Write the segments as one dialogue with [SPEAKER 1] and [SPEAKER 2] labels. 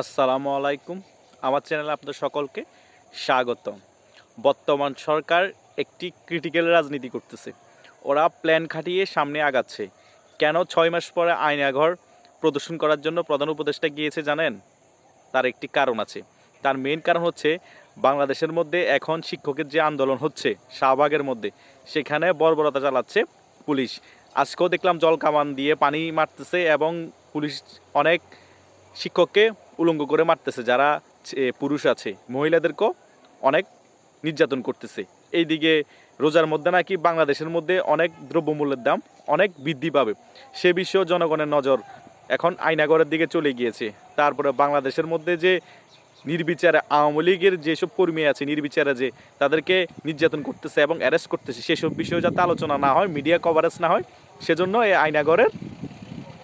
[SPEAKER 1] আসসালামু আলাইকুম। আমার চ্যানেলে আপনাদের সকলকে স্বাগত বর্তমান সরকার একটি ক্রিটিক্যাল রাজনীতি করতেছে। ওরা প্ল্যান খাটিয়ে সামনে আগাচ্ছে। কেন ছয় মাস পরে আয়নাঘর প্রদর্শন করার জন্য প্রধান উপদেষ্টা গিয়েছে জানেন? তার একটি কারণ আছে। তার মেন কারণ হচ্ছে বাংলাদেশের মধ্যে এখন শিক্ষকের যে আন্দোলন হচ্ছে, শাহবাগের মধ্যে, সেখানে বর্বরতা চালাচ্ছে পুলিশ। আজকেও দেখলাম জল কামান দিয়ে পানি মারতেছে এবং পুলিশ অনেক শিক্ষককে উলঙ্গ করে মারতেছে, যারা পুরুষ আছে, মহিলাদেরকেও অনেক নির্যাতন করতেছে। এইদিকে রোজার মধ্যে নাকি বাংলাদেশের মধ্যে অনেক দ্রব্যমূল্যের দাম অনেক বৃদ্ধি পাবে। সে বিষয়েও জনগণের নজর এখন আয়নাগরের দিকে চলে গিয়েছে। তারপরে বাংলাদেশের মধ্যে যে নির্বিচারে আওয়ামী লীগের যেসব কর্মী আছে, নির্বিচারে যে তাদেরকে নির্যাতন করতেছে এবং অ্যারেস্ট করতেছে, সেসব বিষয়ে যাতে আলোচনা না হয় মিডিয়া কভারেজ না হয়, সেজন্য এই আয়নাগরের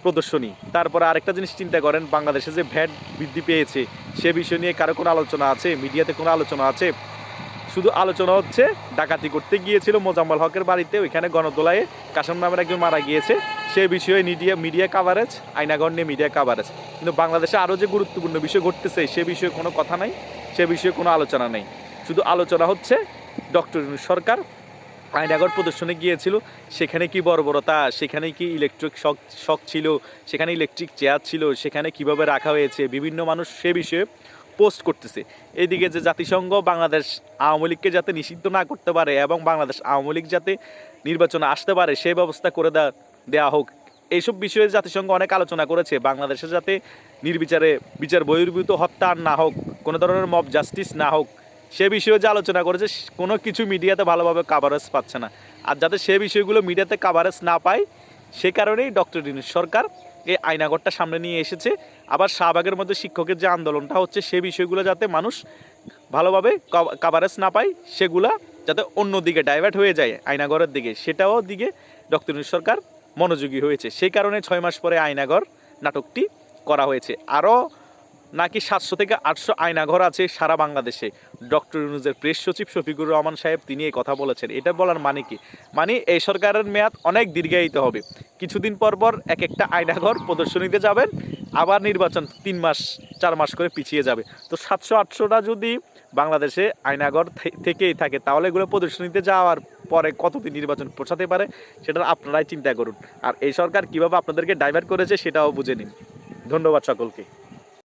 [SPEAKER 1] প্রদর্শনী। তারপরে আরেকটা জিনিস চিন্তা করেন, বাংলাদেশে যে ভ্যাট বৃদ্ধি পেয়েছে, সে বিষয় নিয়ে কারও কোনো আলোচনা আছে? মিডিয়াতে কোনো আলোচনা আছে? শুধু আলোচনা হচ্ছে, ডাকাতি করতে গিয়েছিল মোজাম্মল হকের বাড়িতে, ওইখানে গণদোলায় কাসম নামের একজন মারা গিয়েছে। সে বিষয়ে মিডিয়া মিডিয়া কাভারেজ আইনাগর নিয়ে মিডিয়া কাভারেজ কিন্তু বাংলাদেশে আরও যে গুরুত্বপূর্ণ বিষয় ঘটতেছে, সে বিষয়ে কোনো কথা নাই, সে বিষয়ে কোনো আলোচনা নেই। শুধু আলোচনা হচ্ছে, ডক্টর সরকার আয়নাগর প্রদর্শনে গিয়েছিল, সেখানে কি বর্বরতা, সেখানে কি ইলেকট্রিক শক শক ছিল, সেখানে ইলেকট্রিক চেয়ার ছিল, সেখানে কীভাবে রাখা হয়েছে, বিভিন্ন মানুষ সে বিষয়ে পোস্ট করতেছে। এদিকে যে জাতিসংঘ বাংলাদেশ আওয়ামী লীগকে যাতে নিষিদ্ধ না করতে পারে এবং বাংলাদেশ আওয়ামী লীগ যাতে নির্বাচনে আসতে পারে সেই ব্যবস্থা করে দেওয়া দেওয়া হোক। এইসব বিষয়ে জাতিসংঘ অনেক আলোচনা করেছে। বাংলাদেশে যাতে নির্বিচারে বিচার বহির্ভূত হত্যা না হোক, কোনো ধরনের মব জাস্টিস না হোক সে বিষয়ে যে আলোচনা করেছে, কোনো কিছু মিডিয়াতে ভালোভাবে কাভারেজ পাচ্ছে না। আর যাতে সে বিষয়গুলো মিডিয়াতে কাভারেজ না পায়, সে কারণেই ডক্টর ইউনুস সরকার এই আয়নাগরটা সামনে নিয়ে এসেছে। আবার শাহবাগের মধ্যে শিক্ষকের যে আন্দোলনটা হচ্ছে, সে বিষয়গুলো যাতে মানুষ ভালোভাবে কাভারেজ না পায়, সেগুলা যাতে অন্য দিকে ডাইভার্ট হয়ে যায় আয়নাগরের দিকে, সেটাও দিকে ডক্টর ইউনুস সরকার মনোযোগী হয়েছে। সেই কারণে ছয় মাস পরে আয়নাগর নাটকটি করা হয়েছে। আরও নাকি সাতশো থেকে আটশো আয়নাঘর আছে সারা বাংলাদেশে? ডক্টর ইউনুজের প্রেস সচিব শফিকুর রহমান সাহেব তিনি এই কথা বলেছেন। এটা বলার মানে কি? মানে এই সরকারের মেয়াদ অনেক দীর্ঘায়িত হবে। কিছুদিন পর পর এক একটা আয়নাঘর প্রদর্শনীতে যাবেন, আবার নির্বাচন তিন মাস, চার মাস করে পিছিয়ে যাবে। তো সাতশো আটশোটা যদি বাংলাদেশে আয়নাঘর থেকেই থাকে, তাহলে এগুলো প্রদর্শনীতে যাওয়ার পরে কতদিন নির্বাচন পৌঁছাতে পারে সেটা আপনারাই চিন্তা করুন। আর এই সরকার কীভাবে আপনাদেরকে ডাইভার্ট করেছে সেটাও বুঝে নিন। ধন্যবাদ সকলকে।